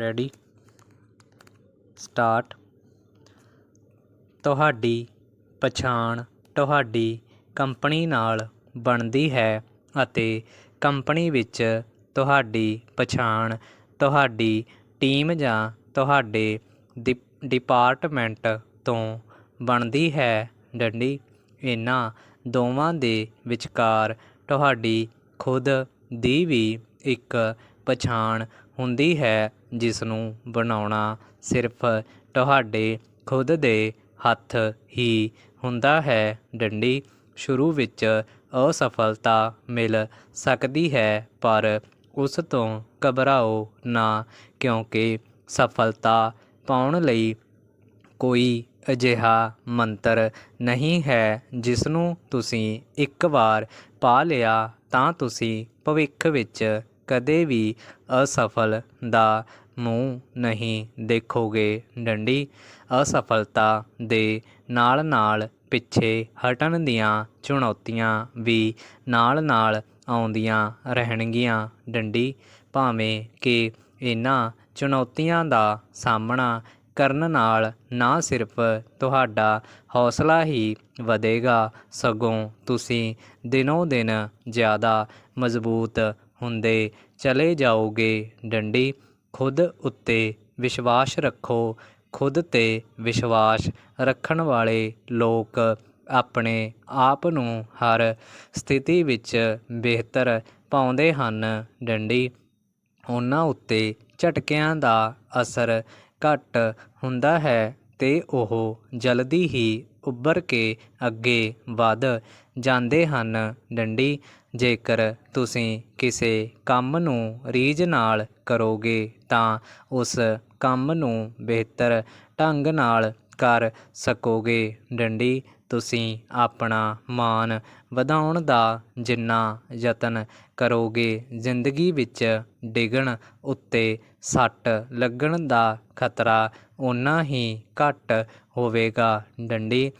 Ready start ਤੁਹਾਡੀ ਪਛਾਣ ਤੁਹਾਡੀ ਕੰਪਨੀ ਨਾਲ ਬਣਦੀ ਹੈ ਅਤੇ ਕੰਪਨੀ ਵਿੱਚ ਤੁਹਾਡੀ ਪਛਾਣ ਤੁਹਾਡੀ ਟੀਮ ਜਾਂ ਤੁਹਾਡੇ ਡਿ, ਡਿਪਾਰਟਮੈਂਟ ਤੋਂ ਬਣਦੀ ਹੈ। ਡੰਡੀ, ਇਹਨਾਂ ਦੋਵਾਂ ਦੇ ਵਿਚਕਾਰ ਤੁਹਾਡੀ ਖੁਦ ਦੀ ਵੀ ਇੱਕ ਪਛਾਣ ਹੁੰਦੀ ਹੈ ਜਿਸ ਨੂੰ ਬਣਾਉਣਾ ਸਿਰਫ ਤੁਹਾਡੇ ਖੁਦ ਦੇ ਹੱਥ ਹੀ ਹੁੰਦਾ ਹੈ। ਡੰਡੀ ਸ਼ੁਰੂ ਵਿੱਚ ਅਸਫਲਤਾ ਮਿਲ ਸਕਦੀ ਹੈ, ਪਰ ਉਸ ਤੋਂ ਘਬਰਾਓ ਨਾ, ਕਿਉਂਕਿ ਸਫਲਤਾ ਪਾਉਣ ਲਈ ਕੋਈ ਅਜਿਹਾ ਮੰਤਰ ਨਹੀਂ ਹੈ ਜਿਸ ਨੂੰ ਤੁਸੀਂ ਇੱਕ ਵਾਰ ਪਾ ਲਿਆ ਤਾਂ ਤੁਸੀਂ ਭਵਿੱਖ ਵਿੱਚ ਕਦੇ ਵੀ ਅਸਫਲ ਦਾ ਮੂੰਹ ਨਹੀਂ ਦੇਖੋਗੇ। ਡੰਡੀ, ਅਸਫਲਤਾ ਦੇ ਨਾਲ ਨਾਲ ਪਿੱਛੇ ਹਟਣ ਦੀਆਂ ਚੁਣੌਤੀਆਂ ਵੀ ਨਾਲ ਨਾਲ ਆਉਂਦੀਆਂ ਰਹਿਣਗੀਆਂ। ਡੰਡੀ, ਭਾਵੇਂ ਕਿ ਇਹਨਾਂ ਚੁਣੌਤੀਆਂ ਦਾ ਸਾਹਮਣਾ ਕਰਨ ਨਾਲ ਨਾ ਸਿਰਫ ਤੁਹਾਡਾ ਹੌਸਲਾ ਹੀ ਵਧੇਗਾ, ਸਗੋਂ ਤੁਸੀਂ ਦਿਨੋਂ ਦਿਨ ਜ਼ਿਆਦਾ ਮਜ਼ਬੂਤ ਹੁੰਦੇ ਚਲੇ ਜਾਓਗੇ। ਡੰਡੀ, ਖੁਦ ਉੱਤੇ ਵਿਸ਼ਵਾਸ ਰੱਖੋ। ਖੁਦ ਤੇ ਵਿਸ਼ਵਾਸ ਰੱਖਣ ਵਾਲੇ ਲੋਕ ਆਪਣੇ ਆਪ ਨੂੰ ਹਰ ਸਥਿਤੀ ਵਿੱਚ ਬਿਹਤਰ ਪਾਉਂਦੇ ਹਨ। ਡੰਡੀ, ਉਹਨਾਂ ਉੱਤੇ ਝਟਕਿਆਂ ਦਾ ਅਸਰ ਘੱਟ ਹੁੰਦਾ ਹੈ ਤੇ ਉਹ ਜਲਦੀ ਹੀ ਉੱਭਰ ਕੇ ਅੱਗੇ ਵਧ ਜਾਂਦੇ ਹਨ। ਡੰਡੀ ਜੇਕਰ ਤੁਸੀਂ ਕਿਸੇ ਕੰਮ ਨੂੰ ਰੀਝ ਨਾਲ ਕਰੋਗੇ ਤਾਂ ਉਸ ਕੰਮ ਨੂੰ ਬਿਹਤਰ ਢੰਗ ਨਾਲ ਕਰ ਸਕੋਗੇ। ਡੰਡੀ, ਤੁਸੀਂ ਆਪਣਾ ਮਾਣ ਵਧਾਉਣ ਦਾ ਜਿੰਨਾ ਯਤਨ ਕਰੋਗੇ, ਜ਼ਿੰਦਗੀ ਵਿੱਚ ਡਿੱਗਣ ਉੱਤੇ ਸੱਟ ਲੱਗਣ ਦਾ ਖਤਰਾ ਉਨਾ ਹੀ ਘੱਟ ਹੋਵੇਗਾ। ਡੰਡੀ,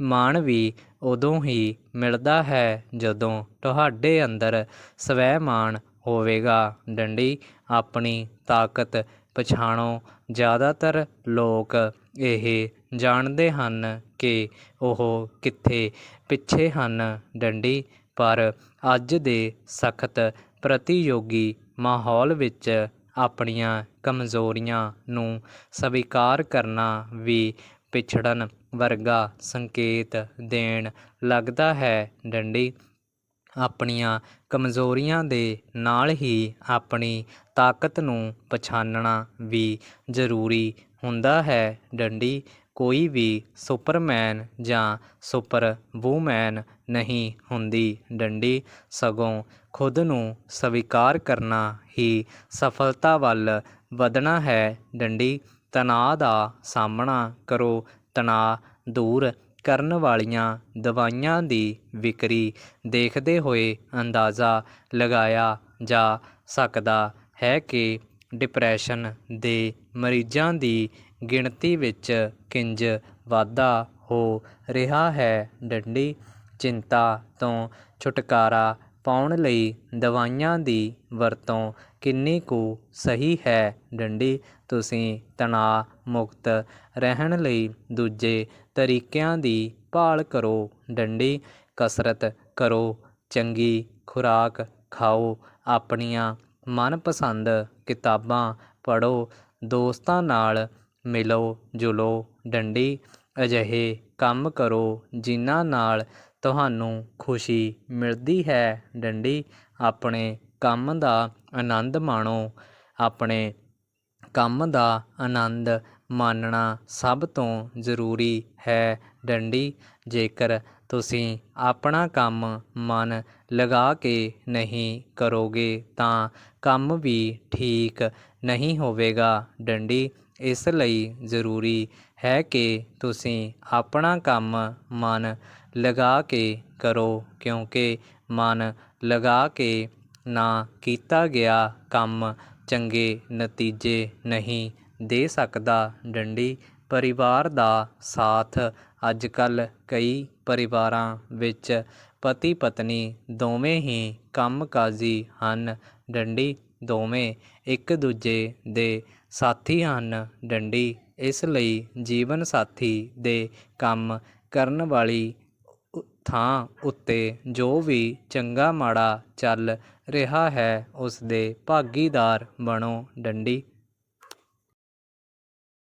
ਮਾਣ ਵੀ ਉਦੋਂ ਹੀ ਮਿਲਦਾ ਹੈ ਜਦੋਂ ਤੁਹਾਡੇ ਅੰਦਰ ਸਵੈ ਮਾਣ ਹੋਵੇਗਾ। ਡੰਡੀ, ਆਪਣੀ ਤਾਕਤ ਪਛਾਣੋ। ਜ਼ਿਆਦਾਤਰ ਲੋਕ ਇਹ ਜਾਣਦੇ ਹਨ ਕਿ ਉਹ ਕਿੱਥੇ ਪਿੱਛੇ ਹਨ, ਡੰਡੀ, ਪਰ ਅੱਜ ਦੇ ਸਖਤ ਪ੍ਰਤੀਯੋਗੀ ਮਾਹੌਲ ਵਿੱਚ ਆਪਣੀਆਂ ਕਮਜ਼ੋਰੀਆਂ ਨੂੰ ਸਵੀਕਾਰ ਕਰਨਾ ਵੀ ਪਿਛੜਨ। ਵਰਗਾ ਸੰਕੇਤ ਦੇਣ ਲੱਗਦਾ ਹੈ। ਡੰਡੀ ਆਪਣੀਆਂ ਕਮਜ਼ੋਰੀਆਂ ਦੇ ਨਾਲ ਹੀ ਆਪਣੀ ਤਾਕਤ ਨੂੰ ਪਛਾਣਨਾ ਵੀ ਜ਼ਰੂਰੀ ਹੁੰਦਾ ਹੈ। ਡੰਡੀ ਕੋਈ ਵੀ ਸੁਪਰਮੈਨ ਜਾਂ ਸੁਪਰ ਵੂਮੈਨ ਨਹੀਂ ਹੁੰਦੀ। ਡੰਡੀ ਸਗੋਂ ਖੁਦ ਨੂੰ ਸਵੀਕਾਰ ਕਰਨਾ ਹੀ ਸਫਲਤਾ ਵੱਲ ਵਧਣਾ ਹੈ। ਡੰਡੀ ਤਣਾਅ ਦਾ ਸਾਹਮਣਾ ਕਰੋ ਤਣਾਅ ਦੂਰ ਕਰਨ ਵਾਲੀਆਂ ਦਵਾਈਆਂ ਦੀ ਵਿਕਰੀ ਦੇਖਦੇ ਹੋਏ ਅੰਦਾਜ਼ਾ ਲਗਾਇਆ ਜਾ ਸਕਦਾ ਹੈ ਕਿ ਡਿਪਰੈਸ਼ਨ ਦੇ ਮਰੀਜ਼ਾਂ ਦੀ ਗਿਣਤੀ ਵਿੱਚ ਕਿੰਜ ਵਾਧਾ ਹੋ ਰਿਹਾ ਹੈ। ਡੰਡੀ ਚਿੰਤਾ ਤੋਂ ਛੁਟਕਾਰਾ ਪਾਉਣ ਲਈ ਦਵਾਈਆਂ ਦੀ ਵਰਤੋਂ ਕਿੰਨੀ ਕੁ ਸਹੀ ਹੈ? ਡੰਡੀ, ਤੁਸੀਂ ਤਣਾਅ ਮੁਕਤ ਰਹਿਣ ਲਈ ਦੂਜੇ ਤਰੀਕਿਆਂ ਦੀ ਭਾਲ ਕਰੋ। ਡੰਡੀ, ਕਸਰਤ ਕਰੋ, ਚੰਗੀ ਖੁਰਾਕ ਖਾਓ, ਆਪਣੀਆਂ ਮਨਪਸੰਦ ਕਿਤਾਬਾਂ ਪੜ੍ਹੋ, ਦੋਸਤਾਂ ਨਾਲ ਮਿਲੋ ਜੁਲੋ ਡੰਡੀ, ਅਜਿਹੇ ਕੰਮ ਕਰੋ ਜਿਨ੍ਹਾਂ ਨਾਲ ਤੁਹਾਨੂੰ ਖੁਸ਼ੀ ਮਿਲਦੀ ਹੈ। ਡੰਡੀ, ਆਪਣੇ ਕੰਮ ਦਾ ਆਨੰਦ ਮਾਣੋ। ਆਪਣੇ ਕੰਮ ਦਾ ਆਨੰਦ ਮਾਣਨਾ ਸਭ ਤੋਂ ਜ਼ਰੂਰੀ ਹੈ। ਡੰਡੀ, ਜੇਕਰ ਤੁਸੀਂ ਆਪਣਾ ਕੰਮ ਮਨ ਲਗਾ ਕੇ ਨਹੀਂ ਕਰੋਗੇ, ਤਾਂ ਕੰਮ ਵੀ ਠੀਕ ਨਹੀਂ ਹੋਵੇਗਾ। ਡੰਡੀ, ਇਸ ਲਈ ਜ਼ਰੂਰੀ ਹੈ ਕਿ ਤੁਸੀਂ ਆਪਣਾ ਕੰਮ ਮਨ ਲਗਾ ਕੇ ਕਰੋ, ਕਿਉਂਕਿ ਮਨ ਲਗਾ ਕੇ ਨਾ ਕੀਤਾ ਗਿਆ ਕੰਮ ਚੰਗੇ ਨਤੀਜੇ ਨਹੀਂ ਦੇ ਸਕਦਾ। ਡੰਡੀ ਪਰਿਵਾਰ ਦਾ ਸਾਥ ਅੱਜ ਕੱਲ੍ਹ ਕਈ ਪਰਿਵਾਰਾਂ ਵਿੱਚ ਪਤੀ ਪਤਨੀ ਦੋਵੇਂ ਹੀ ਕੰਮਕਾਜੀ ਹਨ। ਡੰਡੀ ਦੋਵੇਂ ਇੱਕ ਦੂਜੇ ਦੇ ਸਾਥੀ ਹਨ। ਡੰਡੀ ਇਸ ਲਈ ਜੀਵਨ ਸਾਥੀ ਦੇ ਕੰਮ ਕਰਨ ਵਾਲੀ ਥਾਂ ਉੱਤੇ ਜੋ ਵੀ ਚੰਗਾ ਮਾੜਾ ਚੱਲ ਰਿਹਾ ਹੈ ਉਸ ਦੇ ਭਾਗੀਦਾਰ ਬਣੋ ਡੰਡੀ।